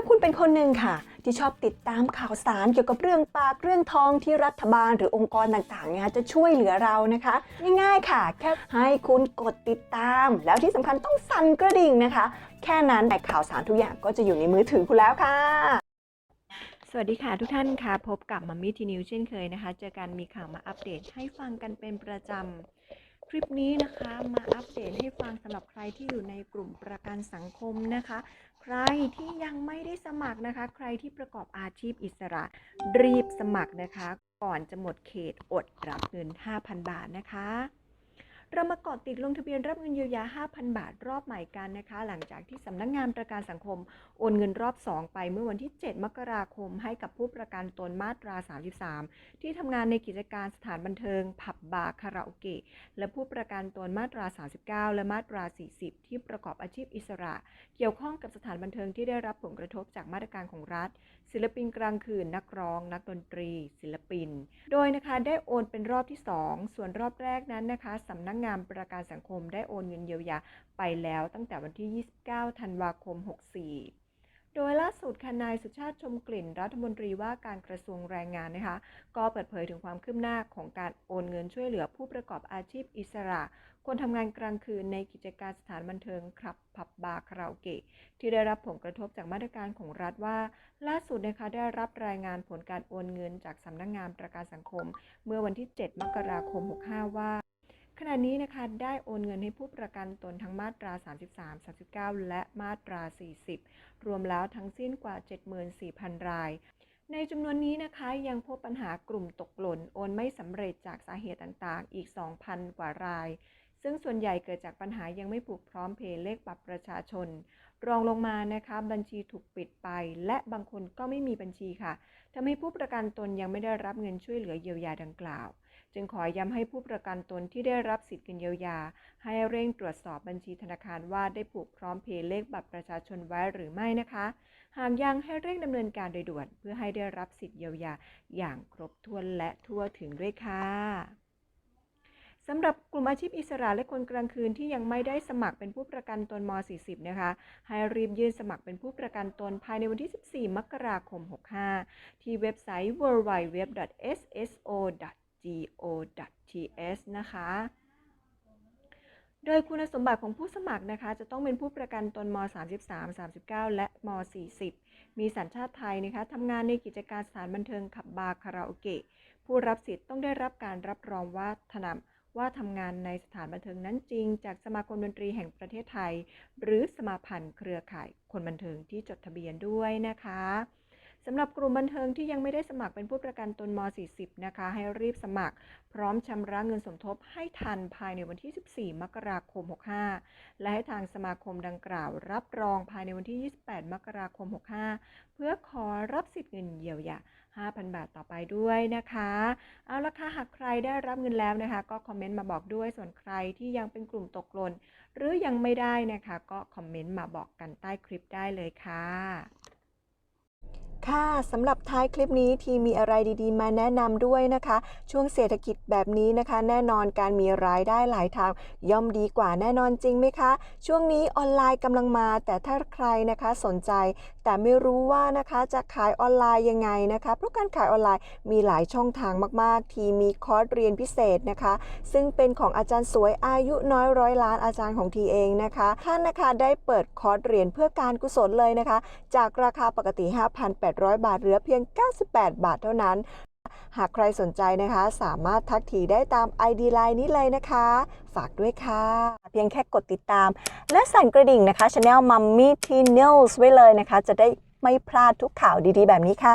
าคุณเป็นคนหนึ่งค่ะ ที่ชอบติดตามข่าวสารเกี่ยวกับเรื่องปากเรื่องทองที่รัฐบาลหรือองค์กรต่างๆเนี่ยจะช่วยเหลือเรานะคะ ง่ายๆค่ะ แค่ให้คุณกดติดตาม แล้วที่สำคัญต้องสั่นกระดิ่งนะคะ แค่นั้นแต่ข่าวสารทุกอย่างก็จะอยู่ในมือถือคุณแล้วค่ะ สวัสดีค่ะทุกท่านค่ะ พบกับมัมมี่ทีนิวเช่นเคยนะคะ เจอกันมีข่าวมาอัปเดตให้ฟังกันเป็นประจำคลิปนี้นะคะมาอัปเดตให้ฟังสำหรับใครที่อยู่ในกลุ่มประกันสังคมนะคะ ใครที่ยังไม่ได้สมัครนะคะ ใครที่ประกอบอาชีพอิสระ รีบสมัครนะคะ ก่อนจะหมดเขตอดรับเงิน 5,000 บาทนะคะ เรามาเกาะติดลงทะเบียนรับเงินเยียวยา 5,000 บาทรอบใหม่กันนะคะ หลังจากที่สำนักงานประกันสังคม โอนเงินรอบ 2 ไปเมื่อวันที่ 7 มกราคม ให้กับผู้ประกันตนมาตรา 33 ที่ทำงานในกิจการสถานบันเทิง ผับบาร์คาราโอเกะ และผู้ประกันตนมาตรา 39 และมาตรา 40 ที่ประกอบอาชีพอิสระ เกี่ยวข้องกับสถานบันเทิงที่ได้รับผลกระทบจากมาตรการของรัฐ ศิลปินกลางคืน นักร้อง นักดนตรี ศิลปิน โดยนะคะได้โอนเป็นรอบที่ 2 ส่วนรอบแรกนั้นนะคะสำนักงานประกันสังคมได้โอนเงินเยียวยาไปแล้วตั้งแต่วันที่ 29 ธันวาคม 64โดยล่าสุดค่ะนายสุชาติชมกลิ่น รัฐมนตรีว่าการกระทรวงแรงงานนะคะ ก็เปิดเผยถึงความคืบหน้าของการโอนเงินช่วยเหลือผู้ประกอบอาชีพอิสระ คนทำงานกลางคืนในกิจการสถานบันเทิงคลับผับบาร์คาราโอเกะที่ได้รับผลกระทบจากมาตรการของรัฐว่า ล่าสุดนะคะได้รับรายงานผลการโอนเงินจากสำนักงานประกันสังคม เมื่อวันที่ 7 มกราคม 65 ว่า ขณะนี้นะคะได้โอนเงินให้ผู้ประกันตนทั้งมาตรา 33 39 และมาตรา 40 รวมแล้วทั้งสิ้นกว่า 74,000 ราย ในจำนวนนี้นะคะยังพบปัญหากลุ่มตกหล่น โอนไม่สำเร็จจากสาเหตุต่างๆ อีก 2,000 กว่าราย ซึ่งส่วนใหญ่เกิดจากปัญหายังไม่ผูกพร้อมเพย์เลขบัตรประชาชน รองลงมานะคะบัญชีถูกปิดไป และบางคนก็ไม่มีบัญชีค่ะทำให้ผู้ประกันตนยังไม่ได้รับเงินช่วยเหลือเยียวยาดังกล่าว จึงขอย้ำให้ผู้ประกันตนที่ได้รับสิทธิ์เงินเยียวยา ให้เร่งตรวจสอบบัญชีธนาคารว่าได้ผูกพร้อมเพย์เลขบัตรประชาชนไว้หรือไม่นะคะ หากยังให้เร่งดำเนินการโดยด่วน เพื่อให้ได้รับสิทธิ์เยียวยาอย่างครบถ้วนและทั่วถึงด้วยค่ะสำหรับกลุ่มอาชีพอิสระและคนกลางคืนที่ยังไม่ได้สมัครเป็นผู้ประกันตนม .40 นะคะ ให้รีบยื่นสมัครเป็นผู้ประกันตนภายในวันที่ 14 มกราคม 65 ที่เว็บไซต์ www.sso go.th นะคะ โดยคุณสมบัติของผู้สมัครนะคะ จะต้องเป็นผู้ประกันตนม 33 39 และม 40 มีสัญชาติไทยนะคะทำงานในกิจการสถานบันเทิงขับบาร์คาราโอเกะ ผู้รับสิทธิ์ต้องได้รับการรับรองว่าถนำว่าทำงานในสถานบันเทิงนั้นจริง จากสมาคมดนตรีแห่งประเทศไทย หรือสมาพันธ์เครือข่ายคนบันเทิงที่จดทะเบียนด้วยนะคะ สำหรับกลุ่มบันเทิงที่ยังไม่ได้สมัครเป็นผู้ประกันตนม .40 นะคะ ให้รีบสมัคร พร้อมชำระเงินสมทบให้ทันภายในวันที่ 14 มกราคม 65 และให้ทางสมาคมดังกล่าว รับรองภายในวันที่ 28 มกราคม 65 เพื่อขอรับสิทธิ์เงินเยียวยา5,000 บาทต่อไปด้วยนะคะ เอาละค่ะ หากใครได้รับเงินแล้วนะคะ ก็คอมเมนต์มาบอกด้วย ส่วนใครที่ยังเป็นกลุ่มตกหล่นหรือยังไม่ได้นะคะ ก็คอมเมนต์มาบอกกันใต้คลิปได้เลยค่ะ ค่ะสำหรับท้ายคลิปนี้ทีมีอะไรดีๆ มาแนะนำด้วยนะคะ ช่วงเศรษฐกิจแบบนี้นะคะ แน่นอนการมีรายได้หลายทาง ย่อมดีกว่าแน่นอนจริงไหมคะ ช่วงนี้ออนไลน์กำลังมา แต่ถ้าใครนะคะสนใจ แต่ไม่รู้ว่านะคะจะขายออนไลน์ยังไงนะคะเพราะการขายออนไลน์มีหลายช่องทางมาก ๆ ทีมีคอร์สเรียนพิเศษนะคะ ซึ่งเป็นของอาจารย์สวยอายุน้อยร้อยล้านอาจารย์ของทีเองนะคะท่านนะคะได้เปิดคอร์สเรียนเพื่อการกุศลเลยนะคะ จากราคาปกติ 5,800 บาทเหลือเพียง 98 บาทเท่านั้น หากใครสนใจนะคะ สามารถทักทีได้ตาม ID Line นี้เลยนะคะ ฝากด้วยค่ะ เพียงแค่กดติดตาม และสั่นกระดิ่งนะคะช anel Mummy T News ไว้เลยนะคะ จะได้ไม่พลาดทุกข่าวดีๆ แบบนี้ค่ะ